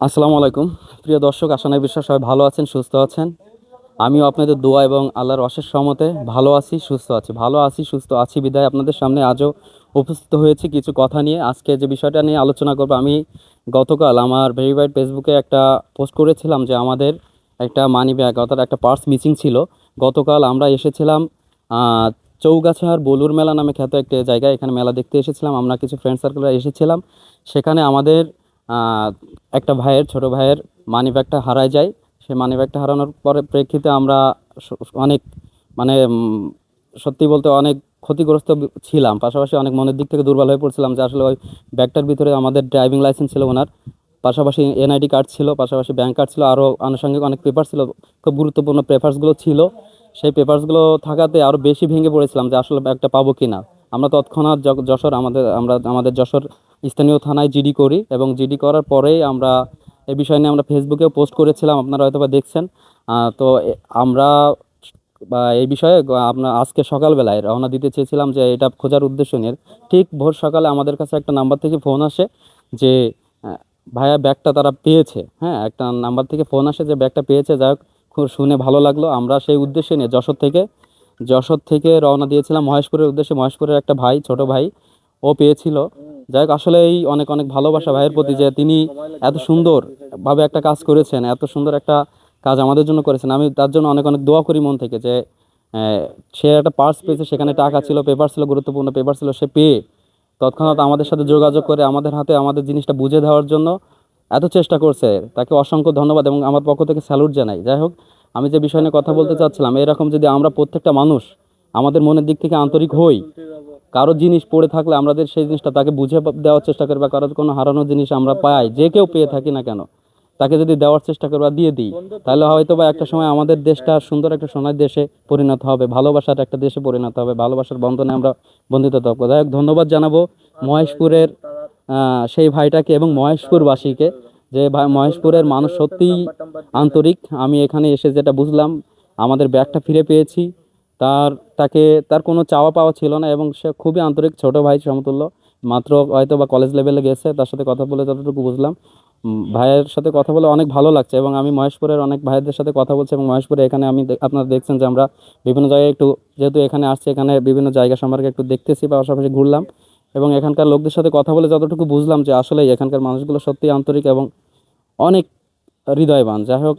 আসসালামু আলাইকুম। প্রিয় দর্শক, আশা নয় বিশ্বাস, সবাই ভালো আছেন, সুস্থ আছেন। আমিও আপনাদের দোয়া এবং আল্লাহর অশেষ সহমতে ভালো আছি, সুস্থ আছি। ভালো আছি, সুস্থ আছি, বিদায় আপনাদের সামনে আজও উপস্থিত হয়েছি কিছু কথা নিয়ে। আজকে যে বিষয়টা নিয়ে আলোচনা করব, আমি গতকাল আমার ভেরিফাইড ফেসবুকে একটা পোস্ট করেছিলাম যে আমাদের একটা মানি ব্যাগ, অর্থাৎ একটা পার্স মিসিং ছিল। গতকাল আমরা এসেছিলাম চৌগাছার বলুর মেলা নামে খ্যাত একটা জায়গায়। এখানে মেলা দেখতে এসেছিলাম, আমরা কিছু ফ্রেন্ড সার্কেলরা এসেছিলাম। সেখানে আমাদের একটা ভাইয়ের, ছোট ভাইয়ের মানি ব্যাগটা হারায় যায়। সেই মানি ব্যাগটা হারানোর পরে প্রেক্ষিতে আমরা অনেক মানে সত্যি বলতে অনেক ক্ষতিগ্রস্ত ছিলাম। পাশাপাশি অনেক মনের দিক থেকে দুর্বল হয়ে পড়ছিলাম যে আসলে ওই ব্যাগটার ভিতরে আমাদের ড্রাইভিং লাইসেন্স ছিল ওনার। পাশাপাশি এনআইডি কার্ড ছিল, পাশাপাশি ব্যাংক কার্ড ছিল আরও আনুষঙ্গিক অনেক পেপার ছিল, খুব গুরুত্বপূর্ণ পেপারসগুলো ছিল। সেই পেপারসগুলো থাকাতে আরও বেশি ভেঙে পড়েছিলাম যে আসলে ব্যাগটা পাবো কি না আমরা তৎক্ষণাৎ যশোর আমাদের, আমরা, আমাদের যশোর স্থানীয় থানায় জিডি করি এবং জিডি করার পরেই আমরা এ বিষয় নিয়ে আমরা ফেসবুকেও পোস্ট করেছিলাম, আপনারা হয়তো বা দেখছেন তো আমরা বা এই বিষয়ে আপনার আজকে সকালবেলায় রওনা দিতে চেয়েছিলাম যে এটা খোঁজার উদ্দেশ্য নিয়ে। ঠিক ভোর সকালে আমাদের কাছে একটা নাম্বার থেকে ফোন আসে যে ভাইয়া ব্যাগটা তারা পেয়েছে হ্যাঁ? একটা নাম্বার থেকে ফোন আসে যে ব্যাগটা পেয়েছে, যাই হোক খুব শুনে ভালো লাগল। আমরা সেই উদ্দেশ্যে নিয়ে যশোর থেকে যশোর থেকে রওনা দিয়েছিলাম মহেশপুরের উদ্দেশ্যে। মহেশপুরের একটা ভাই, ছোট ভাই, ও পেয়েছিল। যাই হোক, আসলেই অনেক অনেক ভালোবাসা ভাইয়ের প্রতি যে তিনি এত সুন্দর ভাবে একটা কাজ করেছেন, এত সুন্দর একটা কাজ আমাদের জন্য করেছেন। আমি তার জন্য অনেক অনেক দোয়া করি মন থেকে যে সে একটা পার্স পেয়েছে, সেখানে টাকা ছিল পেপার ছিল, গুরুত্বপূর্ণ পেপার ছিল, সে পেয়ে তৎক্ষণাৎ আমাদের সাথে যোগাযোগ করে, আমাদের হাতে আমাদের জিনিসটা বুঝে দেওয়ার জন্য এত চেষ্টা করছে। তাকে অসংখ্য ধন্যবাদ এবং আমার পক্ষ থেকে স্যালুট জানাই। যাই হোক, আমি যে বিষয় নিয়ে কথা বলতে চাচ্ছিলাম, এরকম যদি আমরা প্রত্যেকটা মানুষ আমাদের মনের দিক থেকে আন্তরিক হই কারও জিনিস পড়ে থাকলে আমাদের সেই জিনিসটা তাকে বুঝে দেওয়ার চেষ্টা করি বা কারোর কোনো হারানো জিনিস আমরা পাই, যে কেউ পেয়ে থাকি না কেন। তাকে যদি দেওয়ার চেষ্টা করি বা দিয়ে দিই, তাহলে হয়তো বা একটা সময় আমাদের দেশটা সুন্দর একটা সোনার দেশে পরিণত হবে, ভালোবাসার একটা দেশে পরিণত হবে, ভালোবাসার বন্ধনে আমরা বন্ধিত থাকব। যাই হোক, ধন্যবাদ জানাব মহেশপুরের সেই ভাইটাকে এবং মহেশপুরবাসীকে যে ভাই মহেশপুরের মানুষ সত্যিই আন্তরিক। আমি এখানে এসে যেটা বুঝলাম, আমাদের ব্যাগটা ফিরে পেয়েছি। তার, তাকে, তার কোনো চাওয়া পাওয়া ছিল না এবং সে খুবই আন্তরিক ছোট ভাই সমতুল্য। মাত্র হয়তো বা কলেজ লেভেলে গেছে, তার সাথে কথা বলে যতটুকু বুঝলাম। ভাইয়ের সাথে কথা বলে অনেক ভালো লাগছে এবং আমি মহেশপুরের অনেক ভাইদের সাথে কথা বলছি এবং মহেশপুরে এখানে আমি আপনারা দেখছেন যে আমরা বিভিন্ন জায়গায় একটু, যেহেতু এখানে আসছি, এখানে বিভিন্ন জায়গা সম্পর্কে একটু দেখতেছি বা পাশাপাশি ঘুরলাম। এবং এখানকার লোকদের সাথে কথা বলে যতটুকু বুঝলাম যে আসলে এখানকার মানুষগুলো সত্যিই আন্তরিক এবং অনেক হৃদয়বান। যাই হোক,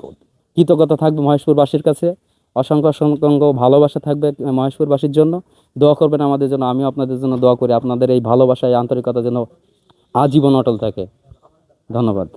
কৃতজ্ঞতা থাকবে মহেশপুরবাসীর কাছে। অসংখ্য অসংখ্য ভালোবাসা থাকবে মহেশপুরবাসীর জন্য। দোয়া করবেন আমাদের জন্য, আমিও আপনাদের জন্য দোয়া করি। আপনাদের এই ভালোবাসায় আন্তরিকতা যেন আজীবন অটল থাকে। ধন্যবাদ।